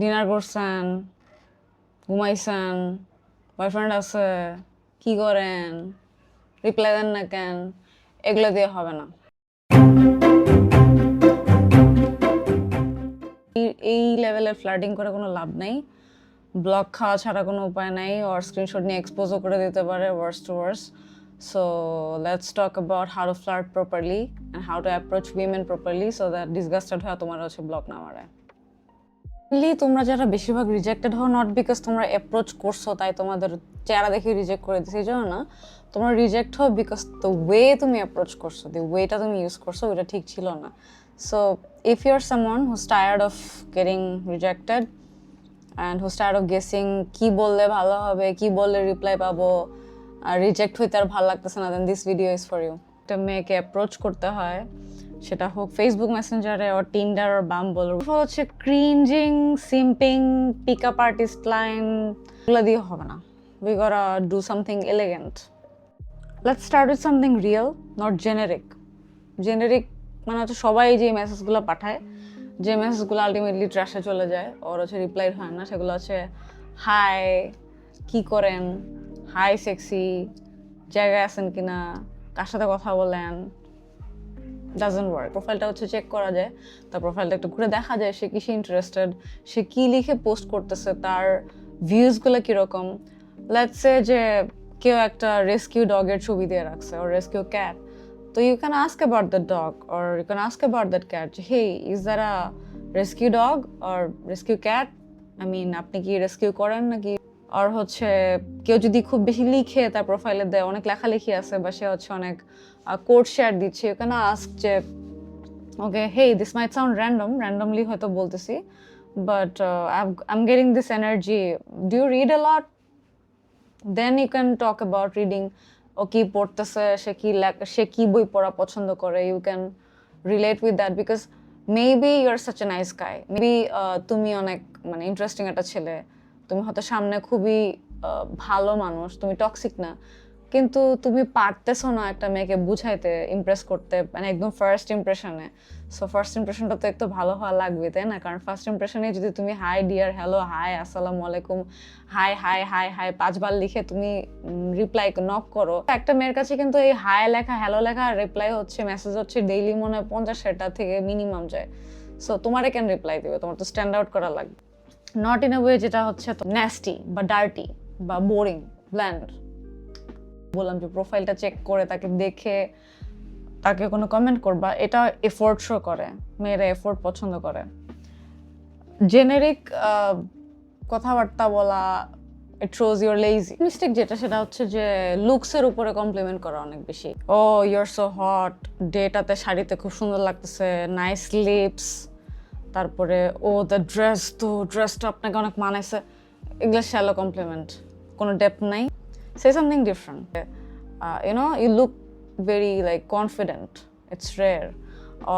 Dinner করছেন, ঘুমাইছেন boyfriend আছে, কি করেন রিপ্লাই দেন না কেন, এগুলো দিয়ে হবে না। এই- লেভেলের ফ্লার্টিং করে কোনো লাভ নাই। ব্লক খাওয়া ছাড়া কোনো উপায় নাই। ওর স্ক্রিনশট নিয়ে এক্সপোজও করে দিতে পারে worse to worse so let's talk about how to flirt properly and how to approach women properly so that disgusted হয়ে তোমার হচ্ছে ব্লক না মারে। Mainly তোমরা যারা বেশিরভাগ রিজেক্টেড হও নট বিকজ তোমরা অ্যাপ্রোচ করছ, তাই তোমাদের চেহারা দেখে রিজেক্ট করে দিচ্ছে জন্য না। তোমরা রিজেক্ট হও বিকজ দ্য ওয়ে তুমি অ্যাপ্রোচ করছ দ্য ওয়েটা তুমি ইউজ করছ, ওইটা ঠিক ছিল না। So if you are someone who's tired of getting rejected and who's tired of guessing কি বললে ভালো হবে, কি বললে রিপ্লাই পাবো, আর রিজেক্ট হইতে আর ভালো লাগতেছে না then this video is for you একটা মেয়েকে অ্যাপ্রোচ করতে হয় সেটা হোক ফেসবুক মেসেঞ্জারে ওর টিন্ডার ওর বাম্বল হচ্ছে cringing simping pick up artist line এগুলো দিয়ে হবে না। We gotta do something elegant let's start with something real not generic generic মানে হচ্ছে সবাই যে মেসেজগুলো পাঠায়, যে মেসেজগুলো আলটিমেটলি ট্র্যাশে চলে যায় ওর হচ্ছে রিপ্লাই হয় না, সেগুলো হচ্ছে হাই কি করেন? হাই সেক্সি জায়গায় আছেন কিনা? কার সাথে কথা বলেন? ডাজন্ট ওয়ার্ক প্রোফাইলটা হচ্ছে চেক করা যায়, তার প্রোফাইলটা একটু ঘুরে দেখা যায়, সে কিসে ইন্টারেস্টেড সে কী লিখে পোস্ট করতেছে, তার ভিউজগুলো কীরকম। লেটসে যে কেউ একটা রেস্কিউ ডগের ছবি দিয়ে রাখছে ওর রেস্কিউ ক্যাট তো you can ask about that dog or you can ask about that cat hey is there a rescue dog or rescue cat I mean আপনি কি রেস্কিউ করেন নাকি? আর হচ্ছে কেউ যদি খুব বেশি লিখে তার প্রোফাইলে দেয়, অনেক লেখালেখি আছে, বা সে হচ্ছে অনেক কোড শেয়ার দিচ্ছে ইউ আস্ক যে okay hey this might sound random randomly হয়তো বলতেছি but I am getting this energy do you read a lot then you can talk about reading ও কি পড়তেছে, সে কি সে কি বই পড়া পছন্দ করে you can relate with that because maybe you are such a nice guy maybe তুমি অনেক মানে ইন্টারেস্টিং একটা ছেলে তুমি হয়তো সামনে খুবই ভালো মানুষ, তুমি টক্সিক না। কিন্তু তুমি পারতেছো না একটা মেয়েকে বুঝাইতে ইমপ্রেস করতে মানে একদম ফার্স্ট ইমপ্রেশনে সো ফার্স্ট ইমপ্রেশনটা তো একটু ভালো হওয়া লাগবে, তাই না? কারণ ফার্স্ট ইমপ্রেশনে যদি তুমি হাই ডিয়ার হ্যালো হাই আসসালামু আলাইকুম হাই হাই হাই হাই পাঁচবার লিখে তুমি রিপ্লাই নক করো। একটা মেয়ের কাছে কিন্তু এই হাই লেখা হ্যালো লেখা রিপ্লাই হচ্ছে মেসেজ হচ্ছে ডেইলি মনে হয় পঞ্চাশ থেকে মিনিমাম যায়। সো তোমারে কেন রিপ্লাই দিবে? তোমার তো স্ট্যান্ড আউট করা লাগবে। নট ইন এ ওয়ে যেটা হচ্ছে তো ন্যাস্টি বা ডার্টি বা বোরিং ব্ল্যান্ড বললাম যে প্রোফাইলটা চেক করে তাকে দেখে তাকে কোনো কমেন্ট করবা এটা এফোর্ট শো করে, মেয়েরা এফোর্ট পছন্দ করে। জেনেরিক কথাবার্তা বলা it shows your lazy mistake যেটা, সেটা হচ্ছে যে লুকসের উপরে কমপ্লিমেন্ট করা অনেক বেশি। ও ইউর সো হট ডেটাতে শাড়িতে খুব সুন্দর লাগতেছে। নাইস লিপস তারপরে, ও দ্য ড্রেস তো ড্রেসটা আপনাকে অনেক মানেছে এগুলো শ্যালো কমপ্লিমেন্ট কোনো ডেপ নাই। Say something different you know you look very like confident it's rare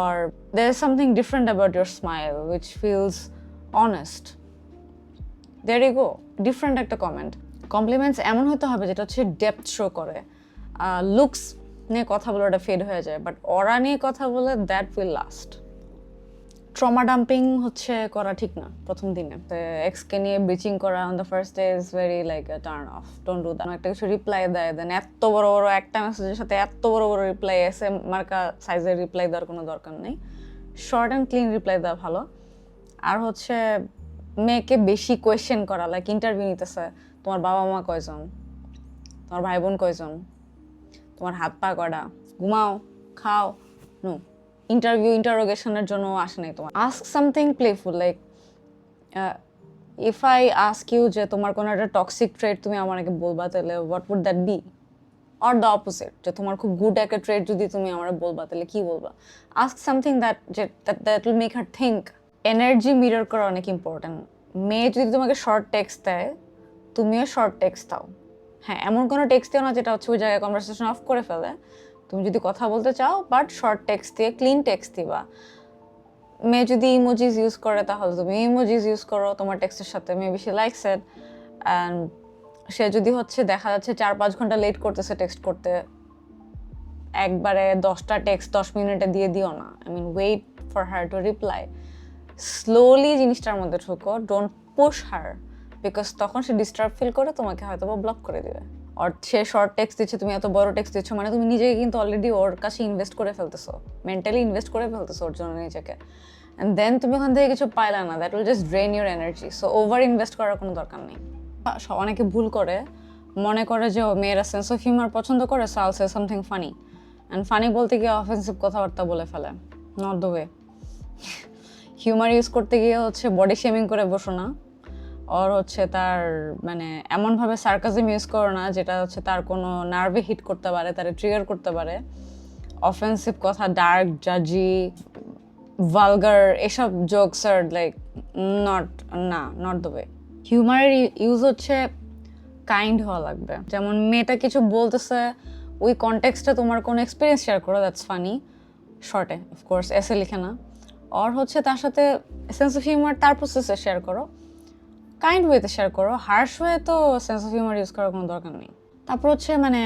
R they are something different about your smile which feels honest there we go different একটা comment compliments এমন হতে হবে যেটা হচ্ছে depth show করে। Looks নিয়ে কথা বলে ওটা ফেড হয়ে যায় বাট ওরা নিয়ে কথা বলে that will last trauma dumping হচ্ছে করা ঠিক না প্রথম দিনে। এক্সকে নিয়ে ব্লিচিং করা on the first day is very like turn off don't do that একটা কিছু রিপ্লাই দেয় দেন এত বড় বড় একটা মেসেজের সাথে এত বড় বড় রিপ্লাই এসে মার্কা সাইজের রিপ্লাই দেওয়ার কোনো দরকার নেই। শর্ট অ্যান্ড ক্লিন রিপ্লাই দেওয়া ভালো। আর হচ্ছে মেয়েকে বেশি কোয়েশ্চেন করা লাইক ইন্টারভিউ নিতেছে, তোমার বাবা মা কয়জন? তোমার ভাই বোন কয়জন? তোমার হাত পা কটা ঘুমাও, খাও নো ইন্টারভিউ ইন্টারোগেশনের জন্য আসে নাই তোমার। Ask something playful like if I ask you যে তোমার কোনো একটা টক্সিক ট্রেড তুমি আমাকে বলবা, তাহলে what would that be or the opposite যে তোমার খুব গুড একটা ট্রেড যদি তুমি আমার বলবা, তাহলে কি বলবা? আস্ক সামথিং দ্যাট যে that will make her think energy mirror করা অনেক ইম্পর্ট্যান্ট মেয়ে যদি তোমাকে শর্ট টেক্সট দেয়, তুমিও শর্ট টেক্সট দাও। হ্যাঁ এমন কোনো টেক্সট দিও না যেটা হচ্ছে ওই জায়গায় কনভারসেশন অফ করে ফেলে। তুমি যদি কথা বলতে চাও বাট শর্ট টেক্সট দিয়ে ক্লিন টেক্সট দিবা। মেয়ে যদি ইমোজিস ইউজ করে, তাহলে তুমি ইমোজিস ইউজ করো, তোমার টেক্সটের সাথে মেবি সে লাইকস ইট অ্যান্ড সে যদি হচ্ছে, দেখা যাচ্ছে চার পাঁচ ঘণ্টা লেট করতেছে টেক্সট করতে, একবারে দশটা টেক্সট দশ মিনিটে দিয়ে দিও না। I mean wait for her to reply slowly জিনিসটার মধ্যে ঢুকো ডোন্ট পুশ হার বিকজ তখন সে ডিস্টার্ব ফিল করে, তোমাকে হয়তো বা ব্লক করে দেবে। আর সে শর্ট টেক্সট দিচ্ছে, তুমি এত বড় টেক্সট দিচ্ছ মানে তুমি নিজেকে কিন্তু অলরেডি ওর কাছে ইনভেস্ট করে ফেলতেছো মেন্টালি ইনভেস্ট করে ফেলতেছো ওর জন্য নিজেকে। অ্যান্ড দেন তুমি ওখান থেকে কিছু পাইলা না that will just drain your energy so over invest করার কোনো দরকার নেই। অনেকে ভুল করে, মনে করে যে মেয়েরা সেন্স অফ হিউমার পছন্দ করে so I'll say something funny and funny বলতে গিয়ে অফেন্সিভ কথাবার্তা বলে ফেলে not the way humour use করতে গিয়ে হচ্ছে বডি শেমিং করে বসো না। ওর হচ্ছে তার মানে এমনভাবে সার্কাজিম ইউজ করো না, যেটা হচ্ছে তার কোনো নার্ভে হিট করতে পারে, তার ট্রিগার করতে পারে। অফেন্সিভ কথা ডার্ক জাজি ভালগার এসব জোকস আর লাইক নট না নট দ্য ওয়ে হিউমারের ইউজ হচ্ছে কাইন্ড হওয়া লাগবে। যেমন মেয়েটা কিছু বলতেছে, ওই কনটেক্সটে তোমার কোনো এক্সপিরিয়েন্স শেয়ার করো দ্যাটস ফানি শর্টে অফকোর্স এসে লিখে না। আর হচ্ছে তার সাথে সেন্স অফ হিউমার তার প্রসেসে শেয়ার করো। কাইন্ড ওয়েতে শেয়ার করো হার্শ ওয়ে তো সেন্স অফ হিউমার ইউজ করার কোনো দরকার নেই। তারপর হচ্ছে মানে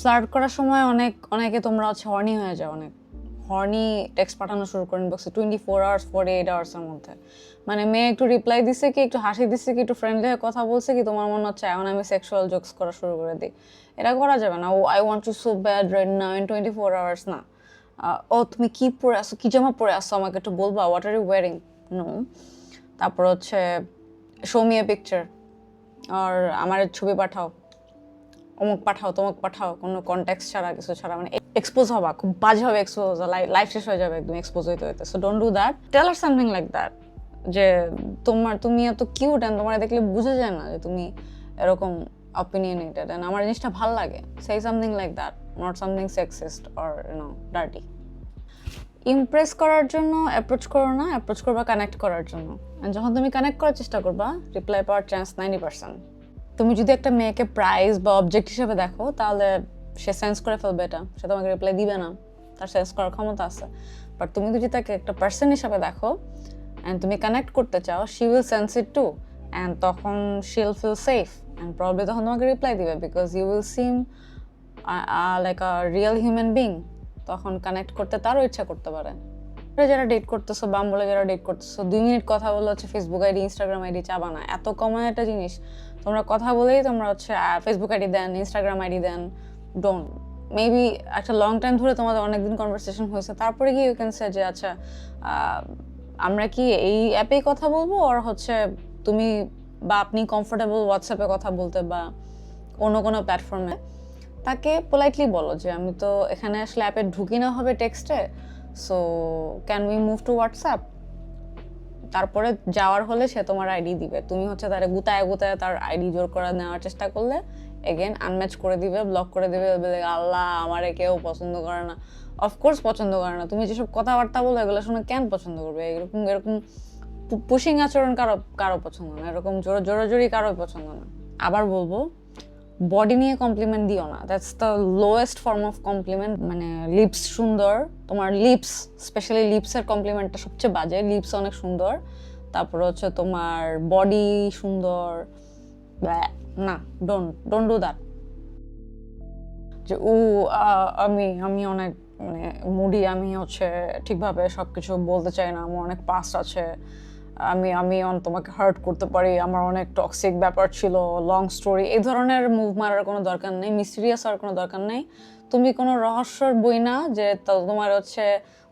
ফ্লার্ট করার সময় অনেক, অনেকে তোমরা হচ্ছে হর্নি হয়ে যাও, অনেক হর্নি টেক্সট পাঠানো শুরু করেন বক্সে twenty four hours forty eight আওয়ার্সের মধ্যে। মানে মেয়ে একটু রিপ্লাই দিচ্ছে কি, একটু হাসি দিচ্ছে কি, একটু ফ্রেন্ডলি হয়ে কথা বলছে কি, তোমার মনে হচ্ছে এখন আমি সেক্সুয়াল জোকস করা শুরু করে দিই। এটা করা যাবে না। ও I want to so bad right now in twenty four hours না ও, তুমি কি পরে আসো কি জামা পরে আসো আমাকে একটু বলবা what are you wearing no তারপর হচ্ছে শো মি এ পিকচার আর আমার ছবি পাঠাও। অমুক পাঠাও, তমুক পাঠাও। কোনো কন্ট্যাক্ট ছাড়া, কিছু ছাড়া। মানে এক্সপোজ হবা। খুব বাজেভাবে এক্সপোজ লাইফ শেষ হয়ে যাবে একদম এক্সপোজ হইতে হইতে। So don't do that tell her something like that যে তোমার, তুমি এত কিউট অ্যান্ড তোমার দেখলে বুঝে যায় না যে তুমি এরকম অপিনিয়নেটেড অ্যান্ড আমার জিনিসটা ভালো লাগে। সেই something like that not something sexist or no dirty impress করার জন্য অ্যাপ্রোচ করো না অ্যাপ্রোচ করবা কানেক্ট করার জন্য। যখন তুমি কানেক্ট করার চেষ্টা করবা রিপ্লাই পাওয়ার চান্স নাইনটি পার্সেন্ট তুমি যদি একটা মেয়েকে প্রাইজ বা অবজেক্ট হিসেবে দেখো, তাহলে সে সেন্স করে ফেলবে এটা। সে তোমাকে রিপ্লাই দিবে না। তার সেন্স করার ক্ষমতা আছে। বাট তুমি যদি তাকে একটা পার্সন হিসাবে দেখো অ্যান্ড তুমি কানেক্ট করতে চাও she will sense it too and তখন she'll feel safe and probably তখন তোমাকে রিপ্লাই দিবে because you will seem like a real human being তখন কানেক্ট করতে তারও ইচ্ছা করতে পারে যারা ডেট করতেছো বাম বলে যারা ডেট করতেছো, দুই মিনিট কথা বলে হচ্ছে ফেসবুক আইডি ইনস্টাগ্রাম আইডি চাবা না। এত কমন একটা জিনিস। তোমরা কথা বলেই তোমরা হচ্ছে Facebook ID then Instagram ID then don't maybe একটা লং টাইম ধরে তোমাদের অনেকদিন কনভারসেশন হয়েছে। তারপরে গিয়ে ইউ ক্যান সে যে আচ্ছা আমরা কি এই অ্যাপেই কথা বলব? আর হচ্ছে তুমি বা আপনি কমফোর্টেবল হোয়াটসঅ্যাপে কথা বলতে বা অন্য কোনো প্ল্যাটফর্মে তাকে পোলাইটলি বলো যে, আমি তো এখানে আসলে অ্যাপে ঢুকি না হবে টেক্সটে so can we move to WhatsApp তারপরে যাওয়ার হলে সে তোমার আইডি দিবে। তুমি হচ্ছে তার গুতায় গুতায় তার আইডি জোর করে নেওয়ার চেষ্টা করলে এগেন আনম্যাচ করে দিবে ব্লক করে দিবে আল্লাহ, আমারে কেউ পছন্দ করে না। অফকোর্স পছন্দ করে না। তুমি যেসব কথাবার্তা বলো, এগুলো শুনে কেন পছন্দ করবে? এরকম এরকম পুশিং আচরণ কারও কারও পছন্দ না। এরকম জোরে, জোরাজোরি কারও পছন্দ না। আবার বলব বডি নিয়ে কমপ্লিমেন্ট দিও না। That's the lowest form of compliment মানে লিপস সুন্দর। তোমার লিপস স্পেশালি লিপসের কমপ্লিমেন্টটা সবচেয়ে বাজে। লিপস অনেক সুন্দর। তারপর হচ্ছে তোমার বডি সুন্দর। না ডোন্ট ডোন্ট ডু দ্যাট যে, ও আমি আমি অনেক মানে মুডি আমি হচ্ছে ঠিকভাবে সব কিছু বলতে চাই না। আমার অনেক পাস্ট আছে। আমি আমি তোমাকে হার্ট করতে পারি, আমার অনেক টক্সিক ব্যাপার ছিল লং স্টোরি এই ধরনের মুভ মারার কোনো দরকার নেই মিস্টিরিয়াস হওয়ার কোনো দরকার নেই। তুমি কোনো রহস্যর বই না যে তোমার হচ্ছে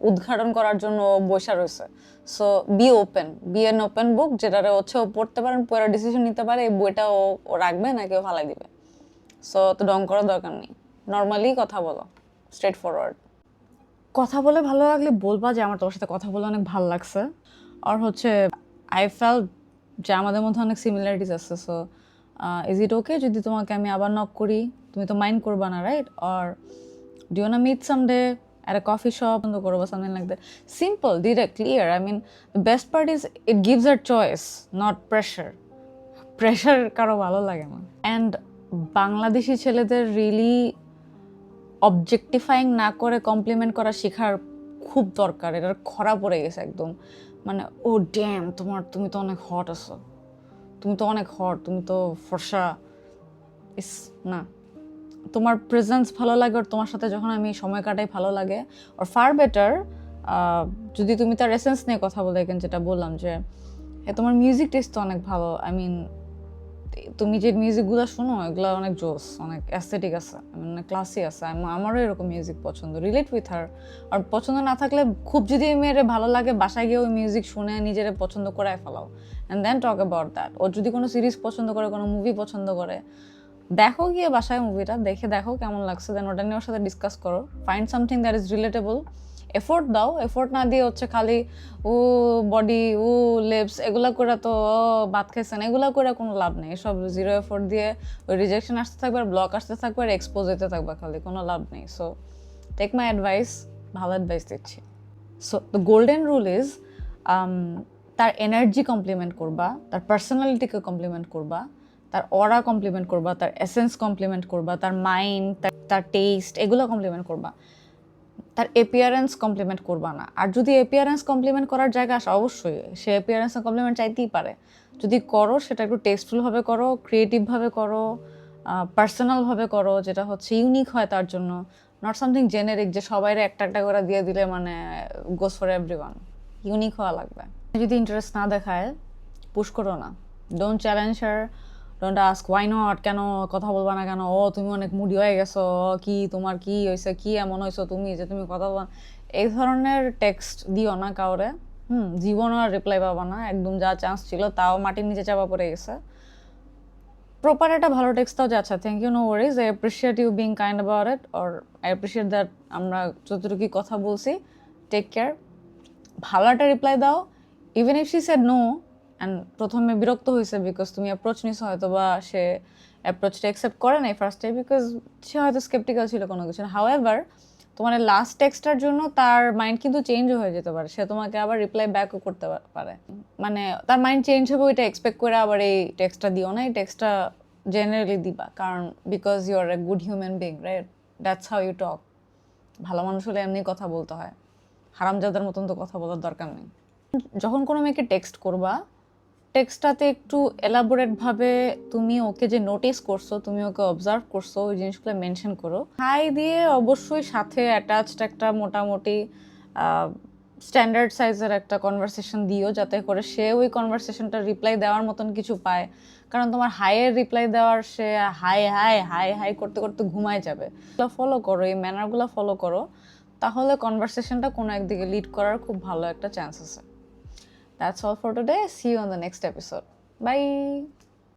উদ্ঘাটন করার জন্য বসে রয়েছে। So be open be an open book যেটারে হচ্ছে ও পড়তে পারেন পড়ে ডিসিশন নিতে পারে, এই বইটা ও রাখবে নাকি ও ফালাই দিবে। সো তো ডং করার দরকার নেই। নর্মালি কথা বলো স্ট্রেট ফরওয়ার্ড কথা বলে ভালো লাগলে বলবা যে আমার তোমার সাথে কথা বলে অনেক ভালো লাগছে। আর হচ্ছে আই ফেল যে আমাদের মধ্যে অনেক সিমিলারিটিস আছে সো ইজ ইট ওকে যদি তোমাকে আমি আবার নক করি? তুমি তো মাইন্ড করবা না রাইট আর ডু না meet someday at a coffee shop? বন্ধ করো বা something like that. Simple, direct, clear. I mean, the best part is it gives her choice, not pressure. Pressure কারও ভালো লাগে না। অ্যান্ড বাংলাদেশি ছেলেদের রিয়েলি অবজেক্টিফাইং না করে কমপ্লিমেন্ট করা শেখার খুব দরকার। এটার খরা পড়ে গেছে একদম। মানে ও ড্যাম তোমার, তুমি তো অনেক হট আছো। তুমি তো অনেক হট তুমি তো ফর্সা। ইস, না। তোমার প্রেজেন্স ভালো লাগে আর তোমার সাথে যখন আমি সময় কাটাই ভালো লাগে। আর ফার বেটার যদি তুমি তার এসেন্স নিয়ে কথা বলে যেটা বললাম যে তোমার মিউজিক টেস্ট তো অনেক ভালো। আই মিন তুমি যে মিউজিকগুলো শোনো, এগুলো অনেক জোস, অনেক অ্যাস্থেটিক আছে মানে ক্লাসি আছে। আমারও এরকম মিউজিক পছন্দ রিলেট উইথ হার আর পছন্দ না থাকলে খুব যদি মেয়ের ভালো লাগে, বাসায় গিয়ে ওই মিউজিক শুনে নিজের পছন্দ করে ফেলাও। And then talk about that ওর যদি কোনো সিরিজ পছন্দ করে, কোনো মুভি পছন্দ করে, দেখো গিয়ে বাসায় মুভিটা দেখে দেখো কেমন লাগছে। দেন ওটা নিয়ে ওর সাথে ডিসকাস করো। Find something that is relatable effort দাও এফোর্ট না দিয়ে হচ্ছে খালি ও বডি ও লিপস এগুলা করে তো ভাত খাইছেন, এগুলা করে কোনো লাভ নেই। সব জিরো এফোর্ট দিয়ে ওই রিজেকশন আসতে থাকবে, আর ব্লক আসতে থাকবে, আর এক্সপোজ হতে থাকবে খালি, কোনো লাভ নেই। সো টেক মাই অ্যাডভাইস ভালো অ্যাডভাইস দিচ্ছি। So the golden rule is তার এনার্জি কমপ্লিমেন্ট করবা, তার পার্সোনালিটিকে কমপ্লিমেন্ট করবা, তার অরা কমপ্লিমেন্ট করবা, তার এসেন্স কমপ্লিমেন্ট করবা, তার মাইন্ড তার টেস্ট এগুলো কমপ্লিমেন্ট করবা। তার এপিয়ারেন্স কমপ্লিমেন্ট করবা না। আর যদি এপিয়ারেন্স কমপ্লিমেন্ট করার জায়গা আসে, অবশ্যই সে এপিয়ারেন্স কমপ্লিমেন্ট চাইতেই পারে। যদি করো, সেটা একটু টেস্টফুলভাবে করো ক্রিয়েটিভভাবে করো পার্সোনালভাবে করো, যেটা হচ্ছে ইউনিক হয় তার জন্য। নট সামথিং জেনেরিক যে সবাইরে একটা একটা করে দিয়ে দিলে মানে goes for every one unique হওয়া লাগবে। যদি ইন্টারেস্ট না দেখায় পুশ করো না। Don't challenge her don't ask why not কেন? কথা বলবা না কেন? ও, তুমি অনেক মুডি হয়ে গেছো। কি? তোমার কি হয়েছে? কি এমন হয়েছো তুমি যে তুমি কথা বল এই ধরনের টেক্সট দিও না কাউরে। হুম, জীবনও আর রিপ্লাই পাবা না। একদম যা চান্স ছিল তাও মাটির নিচে চাপা পড়ে গেছে। প্রপার একটা ভালো টেক্সট দাও যে thank you no worries I appreciate you being kind about it or I appreciate that আমরা যতটুকু কথা বলছি টেক কেয়ার ভালো একটা রিপ্লাই দাও। Even if she said no and প্রথমে বিরক্ত হয়েছে বিকজ তুমি অ্যাপ্রোচ নিছো হয়তো বা সে অ্যাপ্রোচটা অ্যাকসেপ্ট করে নাই ফার্স্টে বিকজ সে হয়তো স্কেপটিক্যাল ছিল কোনো কিছু হাউ এভার তোমার লাস্ট টেক্সটার জন্য তার মাইন্ড কিন্তু চেঞ্জ হয়ে যেতে পারে। সে তোমাকে আবার রিপ্লাই ব্যাকও করতে পারে। মানে তার মাইন্ড চেঞ্জ হবে, ওইটা এক্সপেক্ট করে আবার এই টেক্সটটা দিও না, এই টেক্সটটা জেনারেলি দিবা। কারণ because you are a good human being right that's how you talk ভালো মানুষ হলে এমনি কথা বলতে হয়। হারামজাদার মতন তো কথা বলার দরকার নেই। যখন কোনো মেয়েকে টেক্সট করবা টেক্সটটাতে একটু এলাবোরেটভাবে তুমি ওকে যে নোটিস করছ, তুমি ওকে অবজার্ভ করছ, ওই জিনিসগুলো মেনশন করো। হাই দিয়ে অবশ্যই সাথে অ্যাটাচড একটা মোটামুটি স্ট্যান্ডার্ড সাইজের একটা কনভারসেশন দিও, যাতে করে সে ওই কনভারসেশনটা রিপ্লাই দেওয়ার মতন কিছু পায়। কারণ তোমার হাইয়ের রিপ্লাই দেওয়ার সে হাই হাই হাই হাই করতে করতে ঘুমায় যাবে। ফলো করো, এই ম্যানারগুলো ফলো করো, তাহলে কনভারসেশনটা কোনো একদিকে লিড করার খুব ভালো একটা চান্স আছে। That's all for today. See you on the next episode. Bye.